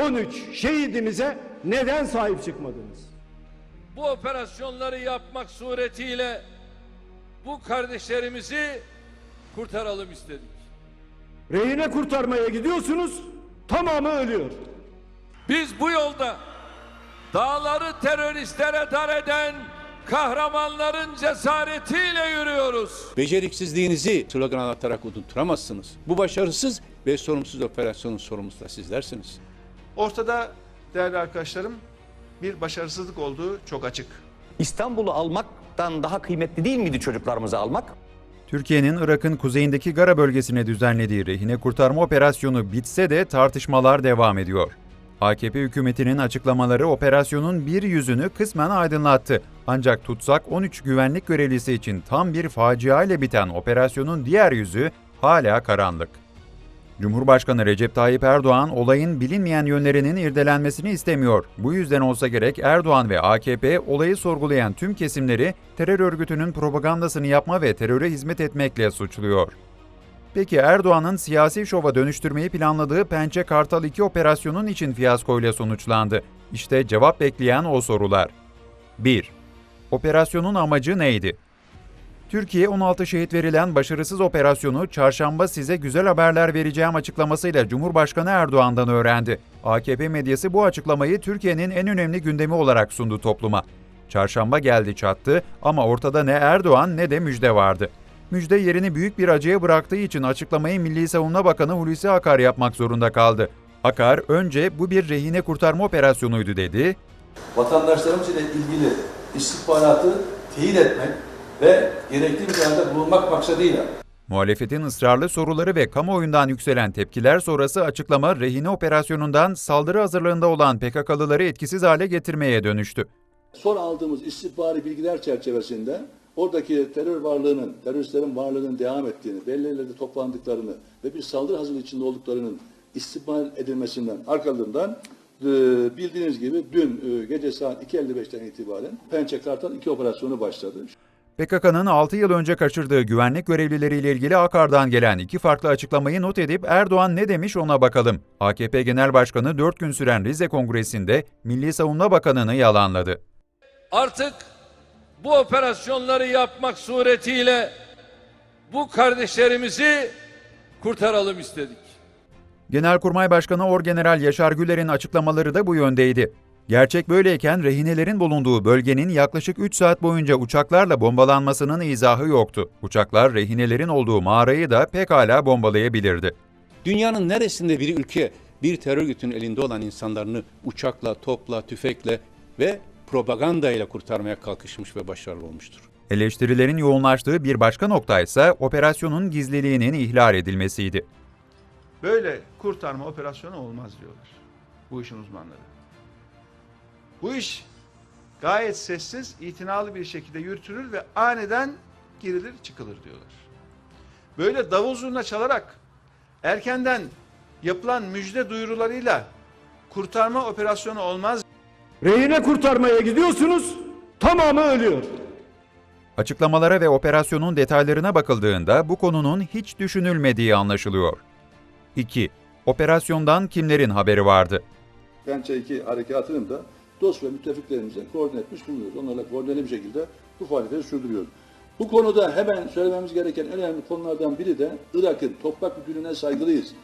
13 şehidimize neden sahip çıkmadınız? Bu operasyonları yapmak suretiyle bu kardeşlerimizi kurtaralım istedik. Rehine kurtarmaya gidiyorsunuz, tamamı ölüyor. Biz bu yolda dağları teröristlere dar eden kahramanların cesaretiyle yürüyoruz. Beceriksizliğinizi slogan atarak unutturamazsınız. Bu başarısız ve sorumsuz operasyonun sorumlusu da sizlersiniz. Ortada değerli arkadaşlarım bir başarısızlık olduğu çok açık. İstanbul'u almaktan daha kıymetli değil miydi çocuklarımızı almak? Türkiye'nin Irak'ın kuzeyindeki Gara bölgesine düzenlediği rehine kurtarma operasyonu bitse de tartışmalar devam ediyor. AKP hükümetinin açıklamaları operasyonun bir yüzünü kısmen aydınlattı. Ancak tutsak 13 güvenlik görevlisi için tam bir facia ile biten operasyonun diğer yüzü hala karanlık. Cumhurbaşkanı Recep Tayyip Erdoğan olayın bilinmeyen yönlerinin irdelenmesini istemiyor. Bu yüzden olsa gerek Erdoğan ve AKP olayı sorgulayan tüm kesimleri terör örgütünün propagandasını yapma ve teröre hizmet etmekle suçluyor. Peki Erdoğan'ın siyasi şova dönüştürmeyi planladığı Pençe Kartal 2 operasyonun için fiyaskoyla sonuçlandı. İşte cevap bekleyen o sorular. 1. Operasyonun amacı neydi? Türkiye 16 şehit verilen başarısız operasyonu çarşamba size güzel haberler vereceğim açıklamasıyla Cumhurbaşkanı Erdoğan'dan öğrendi. AKP medyası bu açıklamayı Türkiye'nin en önemli gündemi olarak sundu topluma. Çarşamba geldi çattı ama ortada ne Erdoğan ne de müjde vardı. Müjde yerini büyük bir acıya bıraktığı için açıklamayı Milli Savunma Bakanı Hulusi Akar yapmak zorunda kaldı. Akar önce bu bir rehine kurtarma operasyonuydu dedi, vatandaşlarımız ile ilgili istihbaratı teyit etmek ve gerekli müdahalede bulunmak maksadıyla Muhalefetin ısrarlı soruları ve kamuoyundan yükselen tepkiler sonrası açıklama rehine operasyonundan saldırı hazırlığında olan PKK'lıları etkisiz hale getirmeye dönüştü. son aldığımız istihbari bilgiler çerçevesinde oradaki terör varlığının, teröristlerin varlığının devam ettiğini, belli yerlerde toplandıklarını ve bir saldırı hazırlığı içinde olduklarının istihbar edilmesinden arkalığından e, bildiğiniz gibi dün e, gece saat 2.55'ten itibaren Pençe Kartal 2 operasyonu başladı. PKK'nın 6 yıl önce kaçırdığı güvenlik görevlileriyle ilgili Akar'dan gelen iki farklı açıklamayı not edip Erdoğan ne demiş ona bakalım. AKP Genel Başkanı 4 gün süren Rize Kongresi'nde Milli Savunma Bakanı'nı yalanladı. Artık bu operasyonları yapmak suretiyle bu kardeşlerimizi kurtaralım istedik. Genelkurmay Başkanı Orgeneral Yaşar Güler'in açıklamaları da bu yöndeydi. Gerçek böyleyken rehinelerin bulunduğu bölgenin yaklaşık 3 saat boyunca uçaklarla bombalanmasının izahı yoktu. Uçaklar rehinelerin olduğu mağarayı da pekala bombalayabilirdi. Dünyanın neresinde bir ülke bir terör örgütünün elinde olan insanlarını uçakla, topla, tüfekle ve propagandayla kurtarmaya kalkışmış ve başarılı olmuştur. Eleştirilerin yoğunlaştığı bir başka nokta ise operasyonun gizliliğinin ihlal edilmesiydi. Böyle kurtarma operasyonu olmaz diyorlar bu işin uzmanları. Bu iş gayet sessiz, itinalı bir şekilde yürütülür ve aniden girilir çıkılır diyorlar. Böyle davul zurna çalarak erkenden yapılan müjde duyurularıyla kurtarma operasyonu olmaz Rehine kurtarmaya gidiyorsunuz, tamamı ölüyor. Açıklamalara ve operasyonun detaylarına bakıldığında bu konunun hiç düşünülmediği anlaşılıyor. 2. Operasyondan kimlerin haberi vardı? Pençe 2 harekatının da dost ve müttefiklerimize koordine etmiş bulunuyoruz. Onlarla koordineli bir şekilde bu faaliyetleri sürdürüyoruz. Bu konuda hemen söylememiz gereken en önemli konulardan biri de Irak'ın toprak bütünlüğüne saygılıyız.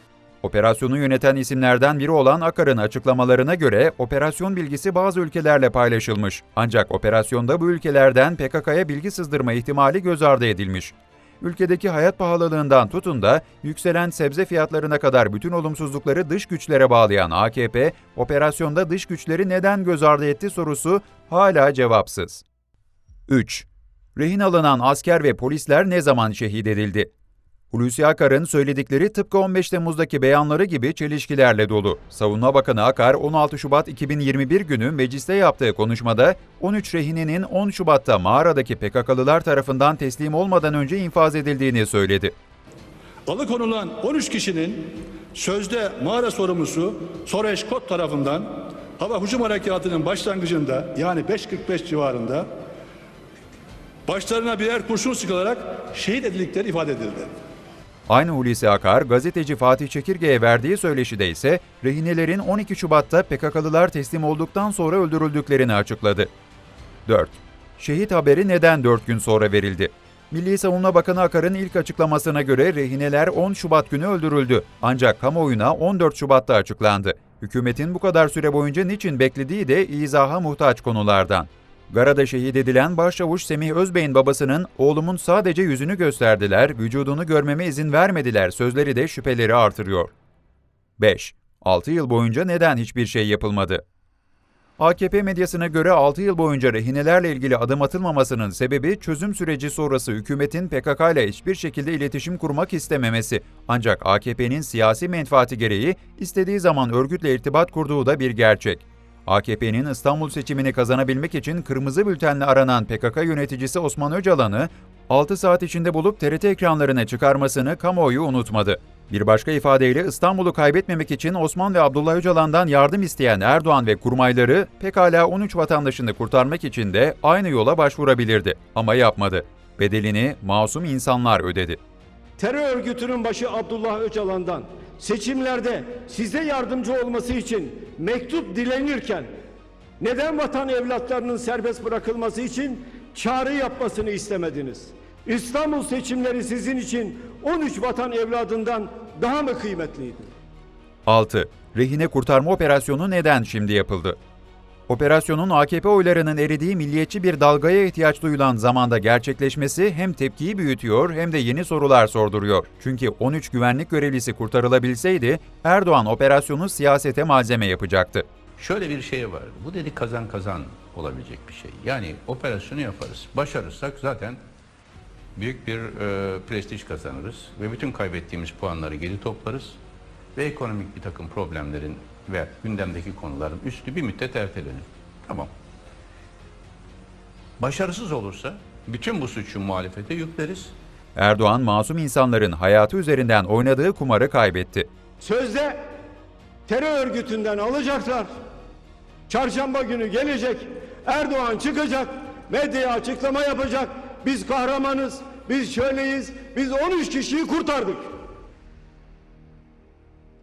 Operasyonu yöneten isimlerden biri olan Akar'ın açıklamalarına göre operasyon bilgisi bazı ülkelerle paylaşılmış. Ancak operasyonda bu ülkelerden PKK'ya bilgi sızdırma ihtimali göz ardı edilmiş. Ülkedeki hayat pahalılığından tutun da yükselen sebze fiyatlarına kadar bütün olumsuzlukları dış güçlere bağlayan AKP, operasyonda dış güçleri neden göz ardı etti sorusu hala cevapsız. 3. Rehin alınan asker ve polisler ne zaman şehit edildi? Hulusi Akar'ın söyledikleri tıpkı 15 Temmuz'daki beyanları gibi çelişkilerle dolu. Savunma Bakanı Akar 16 Şubat 2021 günü mecliste yaptığı konuşmada 13 rehinenin 10 Şubat'ta mağaradaki PKK'lılar tarafından teslim olmadan önce infaz edildiğini söyledi. Alıkonulan 13 kişinin sözde mağara sorumlusu Soreş Kot tarafından hava hücum harekatının başlangıcında yani 5.45 civarında başlarına birer kurşun sıkılarak şehit edildikleri ifade edildi. Aynı Hulusi Akar, gazeteci Fatih Çekirge'ye verdiği söyleşide ise rehinelerin 12 Şubat'ta PKK'lılar teslim olduktan sonra öldürüldüklerini açıkladı. 4. Şehit haberi neden 4 gün sonra verildi? Milli Savunma Bakanı Akar'ın ilk açıklamasına göre rehineler 10 Şubat günü öldürüldü. Ancak kamuoyuna 14 Şubat'ta açıklandı. Hükümetin bu kadar süre boyunca niçin beklediği de izaha muhtaç konulardan. Gara'da şehit edilen Başçavuş Semih Özbey'in babasının oğlumun sadece yüzünü gösterdiler, vücudunu görmeme izin vermediler sözleri de şüpheleri artırıyor. 5. 6 yıl boyunca neden hiçbir şey yapılmadı? AKP medyasına göre 6 yıl boyunca rehinelerle ilgili adım atılmamasının sebebi çözüm süreci sonrası hükümetin PKK ile hiçbir şekilde iletişim kurmak istememesi. Ancak AKP'nin siyasi menfaati gereği istediği zaman örgütle irtibat kurduğu da bir gerçek. AKP'nin İstanbul seçimini kazanabilmek için kırmızı bültenle aranan PKK yöneticisi Osman Öcalan'ı 6 saat içinde bulup TRT ekranlarına çıkarmasını kamuoyu unutmadı. Bir başka ifadeyle İstanbul'u kaybetmemek için Osman ve Abdullah Öcalan'dan yardım isteyen Erdoğan ve kurmayları pekala 13 vatandaşını kurtarmak için de aynı yola başvurabilirdi ama yapmadı. Bedelini masum insanlar ödedi. Terör örgütünün başı Abdullah Öcalan'dan seçimlerde size yardımcı olması için mektup dilenirken neden vatan evlatlarının serbest bırakılması için çağrı yapmasını istemediniz? İstanbul seçimleri sizin için 13 vatan evladından daha mı kıymetliydi? 6. Rehine kurtarma operasyonu neden şimdi yapıldı? Operasyonun AKP oylarının eridiği milliyetçi bir dalgaya ihtiyaç duyulan zamanda gerçekleşmesi hem tepkiyi büyütüyor hem de yeni sorular sorduruyor. Çünkü 13 güvenlik görevlisi kurtarılabilseydi Erdoğan operasyonu siyasete malzeme yapacaktı. Şöyle bir şey var. Bu dedi kazan kazan olabilecek bir şey. Yani operasyonu yaparız. Başarırsak zaten büyük bir e, prestij kazanırız ve bütün kaybettiğimiz puanları geri toplarız ve ekonomik bir takım problemlerin ve gündemdeki konuların üstü bir müddet ertelenir. Tamam. Başarısız olursa bütün bu suçu muhalefete yükleriz. Erdoğan masum insanların hayatı üzerinden oynadığı kumarı kaybetti. Sözde terör örgütünden alacaklar. Çarşamba günü gelecek. Erdoğan çıkacak. Medyaya açıklama yapacak. Biz kahramanız. Biz şöyleyiz. Biz 13 kişiyi kurtardık.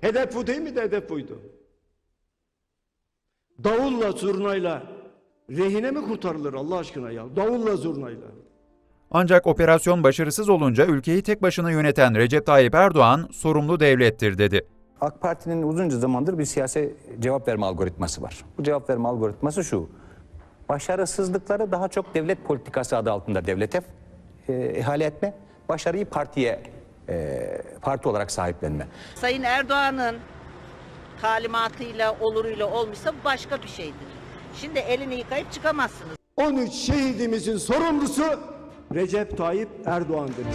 Hedef bu değil mi de hedef buydu. Davulla zurnayla rehine mi kurtarılır Allah aşkına ya? Davulla zurnayla. Ancak operasyon başarısız olunca ülkeyi tek başına yöneten Recep Tayyip Erdoğan sorumlu devlettir dedi. AK Parti'nin uzunca zamandır bir siyasi cevap verme algoritması var. Bu cevap verme algoritması şu. Başarısızlıkları daha çok devlet politikası adı altında devlete e, ihale etme. Başarıyı partiye, e, parti olarak sahiplenme. Sayın Erdoğan'ın talimatıyla oluruyla olmuşsa bu başka bir şeydir. Şimdi elini yıkayıp çıkamazsınız. 13 şehidimizin sorumlusu Recep Tayyip Erdoğan'dır.